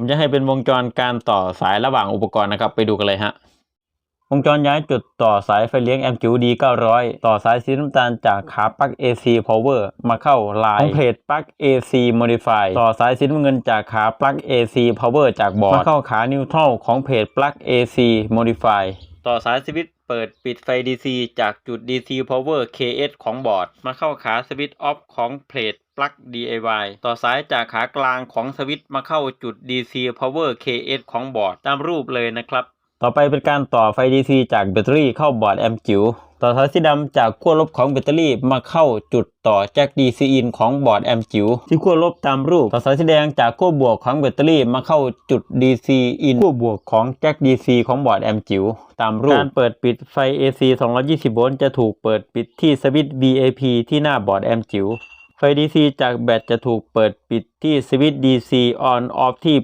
ผมจะให้เป็นวงจรการต่อสายระหว่างอุปกรณ์นะครับ ไปดูกันเลยฮะ วงจรย้ายจุดต่อสายไฟเลี้ยง MQ D 900 ต่อสายสีน้ำตาลจากขาปลั๊ก AC Power มาเข้าลายของเพจปลั๊ก AC Modify ต่อสายสีน้ำเงินจากขาปลั๊ก AC Power จากบอร์ดมาเข้าขานิวทรัลของเพจปลั๊ก AC Modify ต่อสายสวิตช์เปิดปิดไฟ DC จากจุด DC Power KS ของบอร์ด มาเข้าขาสวิตช์ออฟของเพจ ปลั๊ก DIY ต่อสายจากขากลางของสวิตช์มาเข้าจุด DC Power KS ของบอร์ดตามรูปเลยนะครับ ต่อไปเป็นการต่อไฟ DC จากแบตเตอรี่เข้าบอร์ดแอมป์จิ๋วต่อสายสีดำจากขั้วลบของแบตเตอรี่มาเข้าจุดต่อแจ็ค DC in ของบอร์ดแอมป์จิ๋วที่ขั้วลบตามรูป ต่อสายสีแดงจากขั้วบวกของแบตเตอรี่มาเข้าจุด DC in ขั้วบวกของแจ็ค DC ของบอร์ดแอมป์จิ๋วตามรูป การเปิดปิดไฟ AC 220 โวลต์จะถูกเปิดปิดที่สวิตช์ VAP ที่หน้าบอร์ดแอมป์จิ๋ว ไฟ DC จากแบตจะถูกเปิดปิดที่สวิตช์ DC on off ที่